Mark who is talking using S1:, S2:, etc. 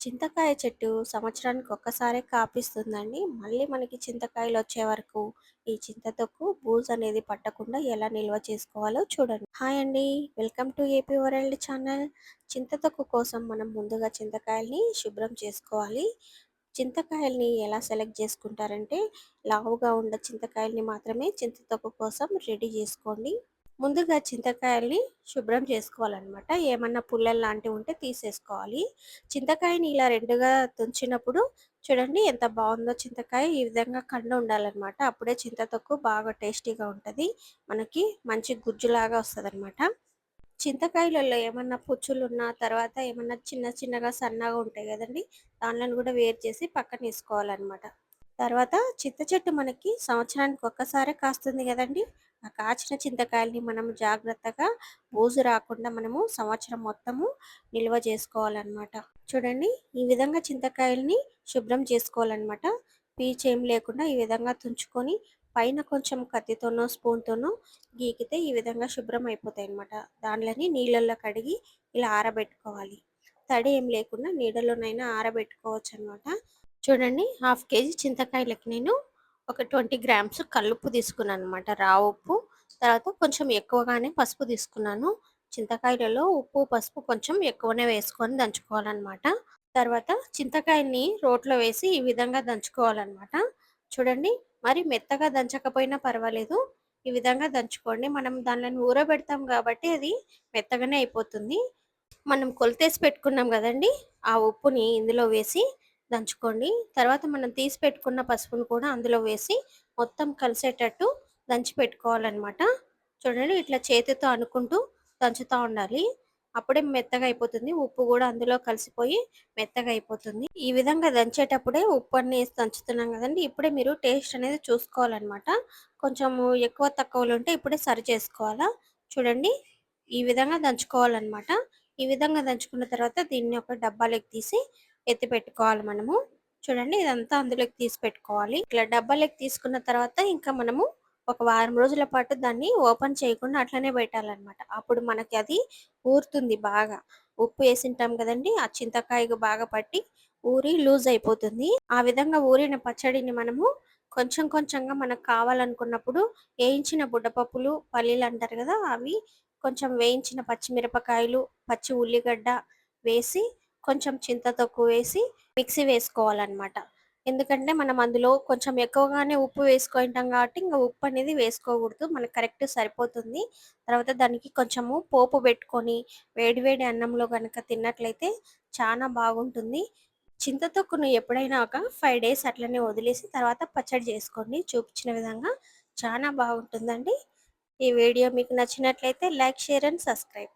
S1: చింతకాయ చెట్టు సంవత్సరానికి ఒక్కసారే కాపిస్తుందండి. మళ్ళీ మనకి చింతకాయలు వచ్చే వరకు ఈ చింతతొక్కు బూజ్ అనేది పట్టకుండా ఎలా నిల్వ చేసుకోవాలో చూడండి. హాయ్ అండి welcome to AP world channel. చింతతొక్కు కోసం మనం ముందుగా చింతకాయల్ని శుభ్రం చేసుకోవాలి. చింతకాయల్ని ఎలా సెలెక్ట్ చేసుకుంటారంటే లావుగా ఉన్న చింతకాయల్ని మాత్రమే చింతతొక్కు కోసం రెడీ చేసుకోండి. ముందుగా చింతకాయల్ని శుభ్రం చేసుకోవాలన్నమాట. ఏమన్నా పుల్లలు లాంటివి ఉంటే తీసేసుకోవాలి. చింతకాయని ఇలా రెండుగా తుంచినప్పుడు చూడండి ఎంత బాగుందో చింతకాయ. ఈ విధంగా కండ ఉండాలన్నమాట. అప్పుడే చింతతొక్కు బాగా టేస్టీగా ఉంటుంది. మనకి మంచి గుజ్జులాగా వస్తుంది అనమాట చింతకాయలలో ఏమన్నా పుచ్చులు ఉన్న తర్వాత ఏమన్నా చిన్న చిన్నగా సన్నగా ఉంటాయి కదండి దానిలను కూడా వేరు చేసి పక్కన వేసుకోవాలన్నమాట. తర్వాత చింత చెట్టు మనకి సంవత్సరానికి ఒక్కసారే కాస్తుంది కదండి. ఆ కాచిన చింతకాయల్ని మనం జాగ్రత్తగా బూజు రాకుండా మనము సంవత్సరం మొత్తము నిల్వ చేసుకోవాలన్నమాట. చూడండి ఈ విధంగా చింతకాయల్ని శుభ్రం చేసుకోవాలన్నమాట. పీచ్ ఏం లేకుండా ఈ విధంగా తుంచుకొని పైన కొంచెం కత్తితోనో స్పూన్తోనో గీకితే ఈ విధంగా శుభ్రం అయిపోతాయి అనమాట దానిలని నీళ్ళల్లో కడిగి ఇలా ఆరబెట్టుకోవాలి. తడి ఏం లేకుండా నీడలోనైనా ఆరబెట్టుకోవచ్చు అనమాట చూడండి హాఫ్ కేజీ చింతకాయలకి నేను ఒక ట్వంటీ గ్రామ్స్ కల్లుప్పు తీసుకున్నాను అనమాట రా ఉప్పు తర్వాత కొంచెం ఎక్కువగానే పసుపు తీసుకున్నాను. చింతకాయలలో ఉప్పు పసుపు కొంచెం ఎక్కువనే వేసుకొని దంచుకోవాలన్నమాట. తర్వాత చింతకాయని రోట్లో వేసి ఈ విధంగా దంచుకోవాలన్నమాట. చూడండి మరి మెత్తగా దంచకపోయినా పర్వాలేదు. ఈ విధంగా దంచుకోండి. మనం దానిని ఊరబెడతాం కాబట్టి అది మెత్తగానే అయిపోతుంది. మనం కొలితేసి పెట్టుకున్నాం కదండి ఆ ఉప్పుని ఇందులో వేసి దంచుకోండి. తర్వాత మనం తీసి పెట్టుకున్న పసుపును కూడా అందులో వేసి మొత్తం కలిసేటట్టు దంచి పెట్టుకోవాలన్నమాట. చూడండి ఇట్లా చేతితో అనుకుంటూ దంచుతూ ఉండాలి. అప్పుడే మెత్తగా అయిపోతుంది. ఉప్పు కూడా అందులో కలిసిపోయి మెత్తగా అయిపోతుంది. ఈ విధంగా దంచేటప్పుడే ఉప్పు అన్ని దంచుతున్నాం కదండి. ఇప్పుడే మీరు టేస్ట్ అనేది చూసుకోవాలన్నమాట. కొంచెం ఎక్కువ తక్కువలు ఉంటే ఇప్పుడే సరి చేసుకోవాలా? చూడండి ఈ విధంగా దంచుకోవాలన్నమాట. ఈ విధంగా దంచుకున్న తర్వాత దీన్ని ఒక డబ్బాలోకి తీసి ఎత్తి పెట్టుకోవాలి మనము. చూడండి ఇదంతా అందులోకి తీసి పెట్టుకోవాలి. ఇట్లా డబ్బాలోకి తీసుకున్న తర్వాత ఇంకా మనము ఒక వారం రోజుల పాటు దాన్ని ఓపెన్ చేయకుండా అట్లనే పెట్టాలన్నమాట. అప్పుడు మనకి అది ఊరుతుంది బాగా. ఉప్పు వేసింటాం కదండి ఆ చింతకాయకు బాగా పట్టి ఊరి లూజ్ అయిపోతుంది. ఆ విధంగా ఊరిన పచ్చడిని మనము కొంచెం కొంచెంగా మనకు కావాలనుకున్నప్పుడు వేయించిన బుడ్డపప్పులు పల్లీలు అంటారు కదా అవి కొంచెం వేయించిన పచ్చిమిరపకాయలు పచ్చి ఉల్లిగడ్డ వేసి కొంచెం చింతతొక్కు వేసి మిక్సీ వేసుకోవాలన్నమాట. ఎందుకంటే మనం అందులో కొంచెం ఎక్కువగానే ఉప్పు వేసుకుంటాం కాబట్టి ఇంకా ఉప్పు అనేది వేసుకోకూడదు. మనకు కరెక్ట్ సరిపోతుంది. తర్వాత దానికి కొంచెము పోపు పెట్టుకొని వేడివేడి అన్నంలో కనుక తిన్నట్లయితే చాలా బాగుంటుంది. చింతతొక్కును ఎప్పుడైనా ఒక ఫైవ్ డేస్ అట్లనే వదిలేసి తర్వాత పచ్చడి చేసుకోండి. చూపించిన విధంగా చాలా బాగుంటుందండి. ఈ వీడియో మీకు నచ్చినట్లయితే లైక్ షేర్ అండ్ సబ్స్క్రైబ్.